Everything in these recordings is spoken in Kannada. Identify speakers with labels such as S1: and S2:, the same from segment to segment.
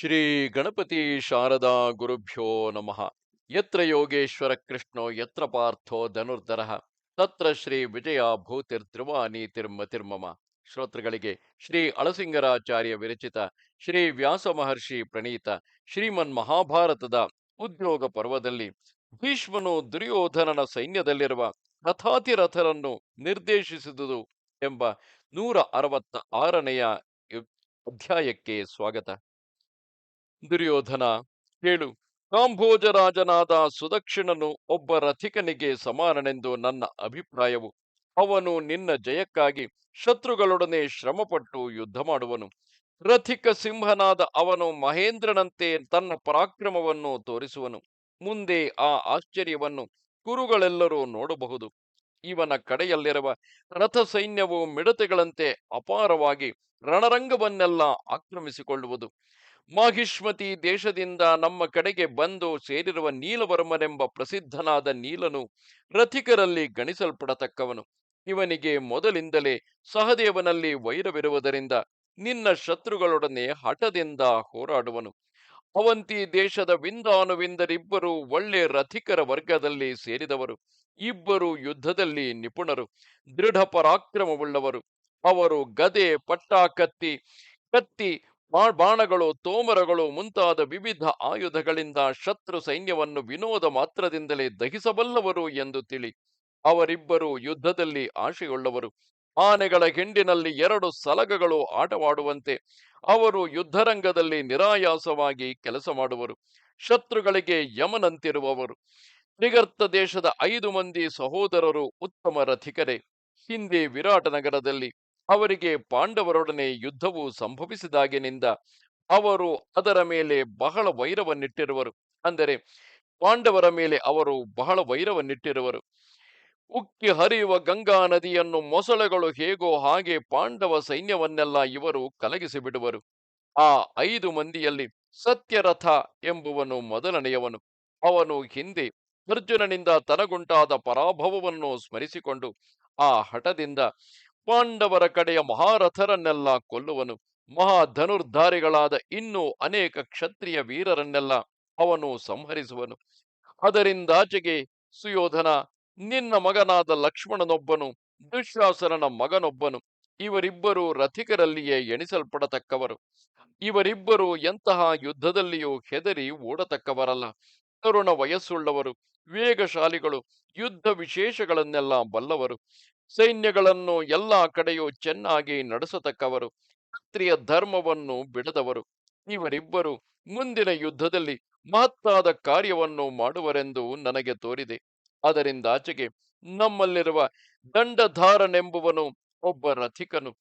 S1: ಶ್ರೀ ಗಣಪತಿ ಶಾರದಾ ಗುರುಭ್ಯೋ ನಮಃ. ಯತ್ರ ಯೋಗೇಶ್ವರ ಕೃಷ್ಣೋ, ಯತ್ರ ಪಾರ್ಥೋ ಧನುರ್ಧರ. ತತ್ರ ಶ್ರೀ ವಿಜಯ ಭೂತಿರ್ಧ್ರುವ ತಿರ್ಮತಿರ್ಮಮ ಶ್ರೋತೃಗಳಿಗೆ ಶ್ರೀ ಅಳಸಿಂಗರಾಚಾರ್ಯ ವಿರಚಿತ ಶ್ರೀ ವ್ಯಾಸ ಮಹರ್ಷಿ ಪ್ರಣೀತ ಶ್ರೀಮನ್ ಮಹಾಭಾರತದ ಉದ್ಯೋಗ ಪರ್ವದಲ್ಲಿ ಭೀಷ್ಮನು ದುರ್ಯೋಧನನ ಸೈನ್ಯದಲ್ಲಿರುವ ರಥಾತಿರಥರನ್ನು ನಿರ್ದೇಶಿಸಿದುದು ಎಂಬ ನೂರ ಅರವತ್ತ ಆರನೆಯ ಅಧ್ಯಾಯಕ್ಕೆ ಸ್ವಾಗತ. ದುರ್ಯೋಧನ ಹೇಳು ಕಾಂಭೋಜರಾಜನಾದ ಸುದಕ್ಷಿಣನು ಒಬ್ಬ ರಥಿಕನಿಗೆ ಸಮಾನನೆಂದು ನನ್ನ ಅಭಿಪ್ರಾಯವು. ಅವನು ನಿನ್ನ ಜಯಕ್ಕಾಗಿ ಶತ್ರುಗಳೊಡನೆ ಶ್ರಮಪಟ್ಟು ಯುದ್ಧ ಮಾಡುವನು. ರಥಿಕ ಸಿಂಹನಾದ ಅವನು ಮಹೇಂದ್ರನಂತೆ ತನ್ನ ಪರಾಕ್ರಮವನ್ನು ತೋರಿಸುವನು. ಮುಂದೆ ಆ ಆಶ್ಚರ್ಯವನ್ನು ಕುರುಗಳೆಲ್ಲರೂ ನೋಡಬಹುದು. ಇವನ ಕಡೆಯಲ್ಲಿರುವ ರಥ ಸೈನ್ಯವು ಮಿಡತೆಗಳಂತೆ ಅಪಾರವಾಗಿ ರಣರಂಗವನ್ನೆಲ್ಲ ಆಕ್ರಮಿಸಿಕೊಳ್ಳುವುದು. ಮಾಹಿಷ್ಮತಿ ದೇಶದಿಂದ ನಮ್ಮ ಕಡೆಗೆ ಬಂದು ಸೇರಿರುವ ನೀಲವರ್ಮನೆಂಬ ಪ್ರಸಿದ್ಧನಾದ ನೀಲನು ರಥಿಕರಲ್ಲಿ ಗಣಿಸಲ್ಪಡತಕ್ಕವನು. ಇವನಿಗೆ ಮೊದಲಿಂದಲೇ ಸಹದೇವನಲ್ಲಿ ವೈರವಿರುವುದರಿಂದ ನಿನ್ನ ಶತ್ರುಗಳೊಡನೆ ಹಠದಿಂದ ಹೋರಾಡುವನು. ಅವಂತಿ ದೇಶದ ವಿಂದಾನುವಿಂದರಿಬ್ಬರು ಒಳ್ಳೆ ರಥಿಕರ ವರ್ಗದಲ್ಲಿ ಸೇರಿದವರು. ಇಬ್ಬರು ಯುದ್ಧದಲ್ಲಿ ನಿಪುಣರು. ದೃಢ ಪರಾಕ್ರಮವುಳ್ಳವರು. ಅವರು ಗದೆ ಪಟ್ಟ ಕತ್ತಿ ಕತ್ತಿ ಬಾಣಗಳು ತೋಮರಗಳು ಮುಂತಾದ ವಿವಿಧ ಆಯುಧಗಳಿಂದ ಶತ್ರು ಸೈನ್ಯವನ್ನು ವಿನೋದ ಮಾತ್ರದಿಂದಲೇ ದಹಿಸಬಲ್ಲವರು ಎಂದು ತಿಳಿ, ಅವರಿಬ್ಬರು ಯುದ್ಧದಲ್ಲಿ ಆಶೆಯುಳ್ಳವರು. ಆನೆಗಳ ಹಿಂಡಿನಲ್ಲಿ ಎರಡು ಸಲಗಗಳು ಆಟವಾಡುವಂತೆ ಅವರು ಯುದ್ಧರಂಗದಲ್ಲಿ ನಿರಾಯಾಸವಾಗಿ ಕೆಲಸ ಮಾಡುವರು. ಶತ್ರುಗಳಿಗೆ ಯಮನಂತಿರುವವರು. ತ್ರಿಗರ್ತ ದೇಶದ ಐದು ಮಂದಿ ಸಹೋದರರು ಉತ್ತಮ ರಥಿಕರೇ. ಹಿಂದೆ ವಿರಾಟ ನಗರದಲ್ಲಿ ಅವರಿಗೆ ಪಾಂಡವರೊಡನೆ ಯುದ್ಧವು ಸಂಭವಿಸಿದಾಗಿನಿಂದ ಅವರು ಅದರ ಮೇಲೆ ಬಹಳ ವೈರವನ್ನಿಟ್ಟಿರುವರು. ಅಂದರೆ ಪಾಂಡವರ ಮೇಲೆ ಅವರು ಬಹಳ ವೈರವನ್ನಿಟ್ಟಿರುವರು. ಉಕ್ಕಿ ಹರಿಯುವ ಗಂಗಾ ನದಿಯನ್ನು ಮೊಸಳೆಗಳು ಹೇಗೋ ಹಾಗೆ ಪಾಂಡವ ಸೈನ್ಯವನ್ನೆಲ್ಲ ಇವರು ಕಲಗಿಸಿ ಬಿಡುವರು ಆ ಐದು ಮಂದಿಯಲ್ಲಿ ಸತ್ಯರಥ ಎಂಬುವನು ಮೊದಲನೆಯವನು. ಅವನು ಹಿಂದೆ ಅರ್ಜುನನಿಂದ ತನಗುಂಟಾದ ಪರಾಭವವನ್ನು ಸ್ಮರಿಸಿಕೊಂಡು ಆ ಹಠದಿಂದ ಪಾಂಡವರ ಕಡೆಯ ಮಹಾರಥರನ್ನೆಲ್ಲ ಕೊಲ್ಲುವನು. ಮಹಾಧನುರ್ಧಾರಿಗಳಾದ ಇನ್ನೂ ಅನೇಕ ಕ್ಷತ್ರಿಯ ವೀರರನ್ನೆಲ್ಲ ಅವನು ಸಂಹರಿಸುವನು. ಅದರಿಂದಾಚೆಗೆ ಸುಯೋಧನ, ನಿನ್ನ ಮಗನಾದ ಲಕ್ಷ್ಮಣನೊಬ್ಬನು ದುಶ್ಯಾಸನನ ಮಗನೊಬ್ಬನು, ಇವರಿಬ್ಬರು ರಥಿಕರಲ್ಲಿಯೇ ಎಣಿಸಲ್ಪಡತಕ್ಕವರು. ಇವರಿಬ್ಬರು ಎಂತಹ ಯುದ್ಧದಲ್ಲಿಯೂ ಹೆದರಿ ಓಡತಕ್ಕವರಲ್ಲ. ತರುಣ ವಯಸ್ಸುಳ್ಳವರು ವೇಗಶಾಲಿಗಳು ಯುದ್ಧ ವಿಶೇಷಗಳನ್ನೆಲ್ಲ ಬಲ್ಲವರು. ಸೈನ್ಯಗಳನ್ನು ಎಲ್ಲ ಕಡೆಯೂ ಚೆನ್ನಾಗಿ ನಡೆಸತಕ್ಕವರು, ಕ್ಷತ್ರಿಯ ಧರ್ಮವನ್ನು ಬಿಡದವರು. ಇವರಿಬ್ಬರು ಮುಂದಿನ ಯುದ್ಧದಲ್ಲಿ ಮಹತ್ತಾದ ಕಾರ್ಯವನ್ನು ಮಾಡುವರೆಂದು ನನಗೆ ತೋರಿದೆ. ಅದರಿಂದಾಚೆಗೆ ನಮ್ಮಲ್ಲಿರುವ ದಂಡಧಾರನೆಂಬುವನು ಒಬ್ಬ ರಥಿಕನು.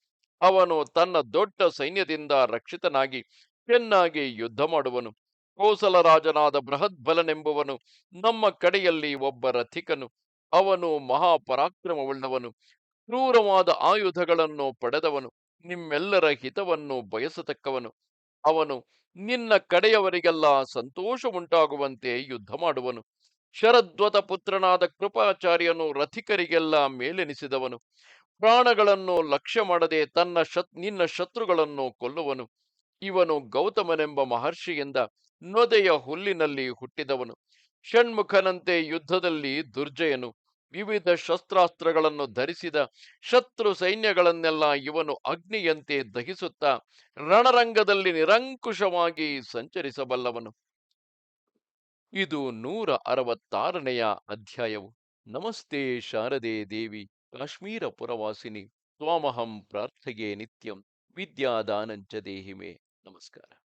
S1: ಅವನು ತನ್ನ ದೊಡ್ಡ ಸೈನ್ಯದಿಂದ ರಕ್ಷಿತನಾಗಿ ಚೆನ್ನಾಗಿ ಯುದ್ಧ ಮಾಡುವನು. ಕೋಸಲರಾಜನಾದ ಬೃಹದ್ಬಲನೆಂಬುವನು ನಮ್ಮ ಕಡೆಯಲ್ಲಿ ಒಬ್ಬ ರಥಿಕನು. ಅವನು ಮಹಾಪರಾಕ್ರಮವುಳ್ಳವನು, ಕ್ರೂರವಾದ ಆಯುಧಗಳನ್ನು ಪಡೆದವನು, ನಿಮ್ಮೆಲ್ಲರ ಹಿತವನ್ನು ಬಯಸತಕ್ಕವನು. ಅವನು ನಿನ್ನ ಕಡೆಯವರಿಗೆಲ್ಲ ಸಂತೋಷ ಉಂಟಾಗುವಂತೆ ಯುದ್ಧ ಮಾಡುವನು ಶರದ್ವತ ಪುತ್ರನಾದ ಕೃಪಾಚಾರ್ಯನು ರಥಿಕರಿಗೆಲ್ಲ ಮೇಲೆನಿಸಿದವನು. ಪ್ರಾಣಗಳನ್ನು ಲಕ್ಷ್ಯ ಮಾಡದೆ ತನ್ನ ಶತ್, ನಿನ್ನ ಶತ್ರುಗಳನ್ನು ಕೊಲ್ಲುವನು. ಇವನು ಗೌತಮನೆಂಬ ಮಹರ್ಷಿಯಿಂದ ನೊದೆಯ ಹುಲ್ಲಿನಲ್ಲಿ ಹುಟ್ಟಿದವನು. ಷಣ್ಮುಖನಂತೆ ಯುದ್ಧದಲ್ಲಿ ದುರ್ಜಯನು ವಿವಿಧ ಶಸ್ತ್ರಾಸ್ತ್ರಗಳನ್ನು ಧರಿಸಿದ ಶತ್ರು ಸೈನ್ಯಗಳನ್ನೆಲ್ಲ ಇವನು ಅಗ್ನಿಯಂತೆ ದಹಿಸುತ್ತಾ ರಣರಂಗದಲ್ಲಿ ನಿರಂಕುಶವಾಗಿ ಸಂಚರಿಸಬಲ್ಲವನು. ಇದು ನೂರ ಅರವತ್ತಾರನೆಯ ಅಧ್ಯಾಯವು. ನಮಸ್ತೆ ಶಾರದೆ ದೇವಿ, ಕಾಶ್ಮೀರ ಪುರವಾಸಿನಿ, ತ್ವಾಮಹಂ ಪ್ರಾರ್ಥಗೆ ನಿತ್ಯಂ ವಿದ್ಯಾದಾನಂಚ ದೇಹಿಮೆ. ನಮಸ್ಕಾರ.